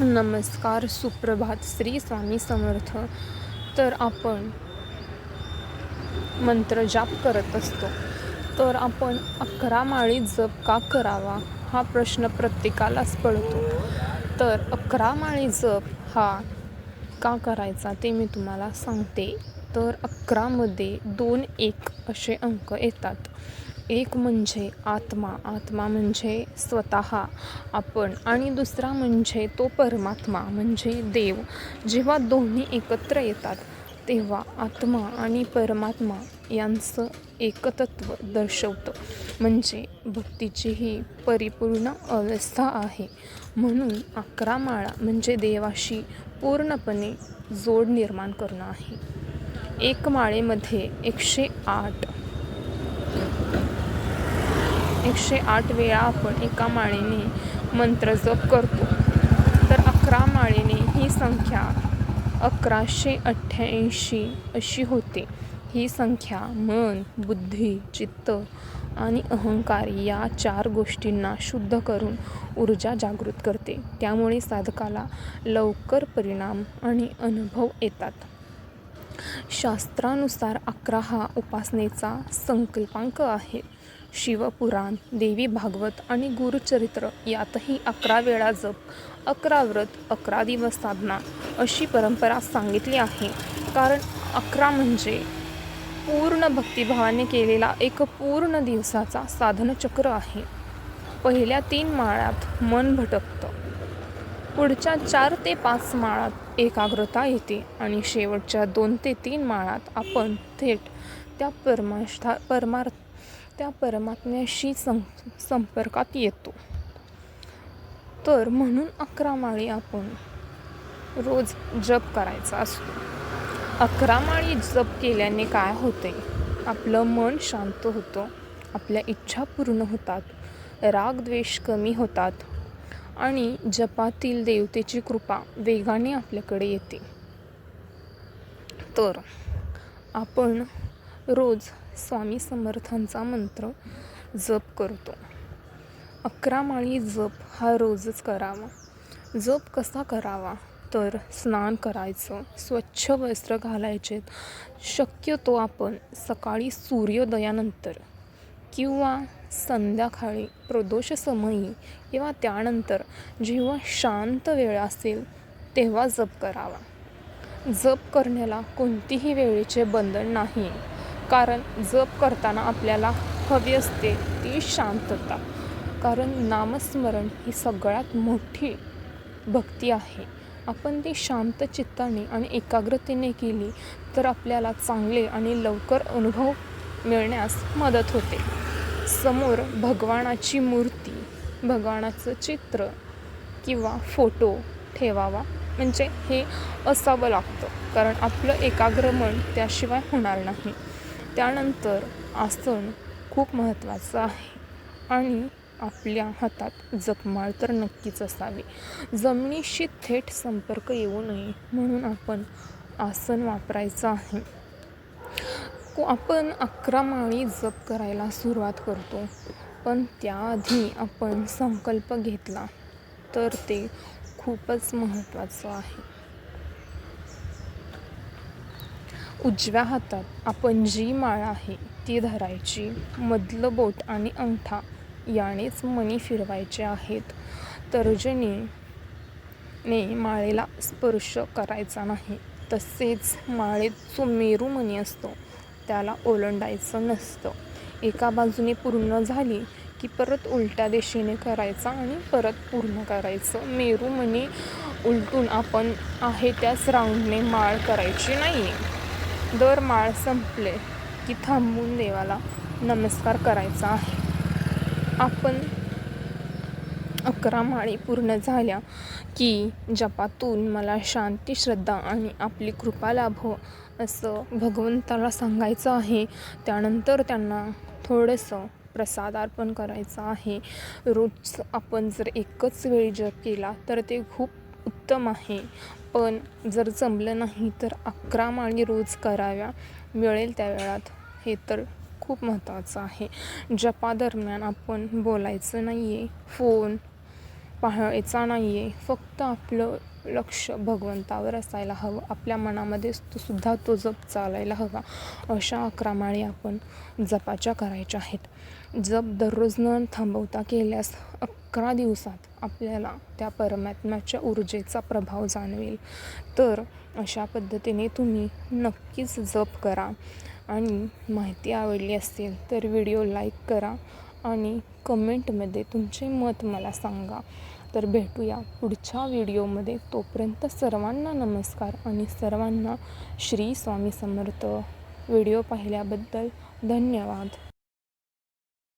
नमस्कार सुप्रभात श्री स्वामी समर्थ. तर आपण मंत्र जाप करत असतो. तर आपण अकरा माळी जप का करावा हा प्रश्न प्रत्येकालाच पडतो. तर अकरा माळी जप हा का करायचा ते मी तुम्हाला सांगते. तर अकरामध्ये दोन एक असे अंक येतात. एक म्हणजे आत्मा आत्मा म्हणजे स्वतः आपण आणि दुसरा म्हणजे तो परमात्मा म्हणजे देव. जेव्हा दोन्ही एकत्र येतात तेव्हा आत्मा आणि परमात्मा यांचं एकतत्व दर्शवतं. म्हणजे भक्तीची ही परिपूर्ण अवस्था आहे. म्हणून अकरा माळा म्हणजे देवाशी पूर्णपणे जोड निर्माण करणं आहे. एक माळेमध्ये एकशे आठ एकशे आठ वेळा आपण एका माळेने मंत्र जप करतो. तर अकरा माळेने ही संख्या अकराशे अठ्ठ्याऐंशी अशी होते. ही संख्या मन बुद्धी चित्त आणि अहंकार या चार गोष्टींना शुद्ध करून ऊर्जा जागृत करते. त्यामुळे साधकाला लवकर परिणाम आणि अनुभव येतात. शास्त्रानुसार अकरा हा उपासनेचा संकल्पांक आहे. शिवपुराण देवी भागवत आणि गुरुचरित्र यातही अकरा वेळा जप अकरा व्रत अकरा दिवस साधना अशी परंपरा सांगितली आहे. कारण अकरा म्हणजे पूर्ण भक्तिभावाने केलेला एक पूर्ण दिवसाचा साधनचक्र आहे. पहिल्या तीन माळात मन भटकतं. पुढच्या चार ते पाच माळात एकाग्रता येते आणि शेवटच्या दोन ते तीन माळात आपण थेट त्या परमाष्ठा परमार्थ त्या परमात्म्याशी सं संपर्कात येतो. तर म्हणून अकरा माळी आपण रोज जप करायचा असतो. अकरा माळी जप केल्याने काय होते? आपलं मन शांत होतं आपल्या इच्छा पूर्ण होतात राग द्वेष कमी होतात आणि जपातील देवतेची कृपा वेगाने आपल्याकडे येते. तर आपण रोज स्वामी समर्थांचा मंत्र जप करतो. अकरा माळी जप हा रोजच करावा. जप कसा करावा? तर स्नान करायचं स्वच्छ वस्त्र घालायचे. शक्यतो आपण सकाळी सूर्योदयानंतर किंवा संध्याकाळी प्रदोष समयी किंवा त्यानंतर जेव्हा शांत वेळ असेल तेव्हा जप करावा. जप करण्याला कोणतीही वेळेचे बंधन नाही. कारण जप करताना आपल्याला हवी असते ती शांतता. कारण नामस्मरण ही सगळ्यात मोठी भक्ती आहे. आपण ती शांत चित्ताने आणि एकाग्रतेने केली तर आपल्याला चांगले आणि लवकर अनुभव मिळण्यास मदत होते. समोर भगवानाची मूर्ती भगवानाचं चित्र किंवा फोटो ठेवावा म्हणजे हे असावं लागतं. कारण आपलं एकाग्र मन त्याशिवाय होणार नाही. त्यानंतर आसन खूप महत्त्वाचं आहे. आणि आपल्या हातात जपमाळ तर नक्कीच असावी. जमिनीशी थेट संपर्क येऊ नये म्हणून आपण आसन वापरायचं आहे. को आपण अकरा माळी जप करायला सुरुवात करतो. पण त्याआधी आपण संकल्प घेतला तर ते खूपच महत्त्वाचं आहे. उजव्या हातात आपण जी माळ आहे ती धरायची. मधलं बोट आणि अंगठा यानेच मणी फिरवायचे आहेत. तर्जनीने माळेला स्पर्श करायचा नाही. तसेच माळेत जो मेरू मणी असतो त्याला ओलंडायचं नसतं. एका बाजूने पूर्ण झाली की परत उलट्या दिशेने करायचा आणि परत पूर्ण करायचं. मेरू मणी उलटून आपण आहे त्याच राऊंडने माळ करायची नाही आहे दर माळ संपले की थांबून देवाला नमस्कार करायचा आहे. आपण अकरा माळी पूर्ण झाल्या की जपातून मला शांती श्रद्धा आणि आपली कृपा लाभो असं भगवंताला सांगायचं आहे. त्यानंतर त्यांना थोडंसं प्रसाद अर्पण करायचं आहे. रोज आपण जर एकच वेळी जप केला तर ते खूप उत्तम आहे. पण जर जमलं नाही तर अकरा माळी रोज कराव्या मिळेल त्या वेळात. हे तर खूप महत्त्वाचं आहे. जपादरम्यान आपण बोलायचं नाही आहे फोन पाहायचा नाही आहे फक्त आपलं लक्ष भगवंतावर असायला हवं. आपल्या मनामध्ये तो सुद्धा तो जप चालायला हवा. अशा अकरा माळी आपण जपाच्या करायच्या आहेत. जप दररोज न थांबवता केल्यास अकरा दिवसात आपल्याला त्या परमात्म्याच्या ऊर्जेचा प्रभाव जाणवेल. तर अशा पद्धतीने तुम्ही नक्कीच जप करा. आणि माहिती आवडली असेल तर व्हिडिओ लाईक करा. आणि कमेंटमध्ये तुमचे मत मला सांगा. तर भेटूया पुढच्या व्हिडिओमध्ये. तोपर्यंत सर्वांना नमस्कार आणि सर्वांना श्री स्वामी समर्थ. व्हिडिओ पाहिल्याबद्दल धन्यवाद.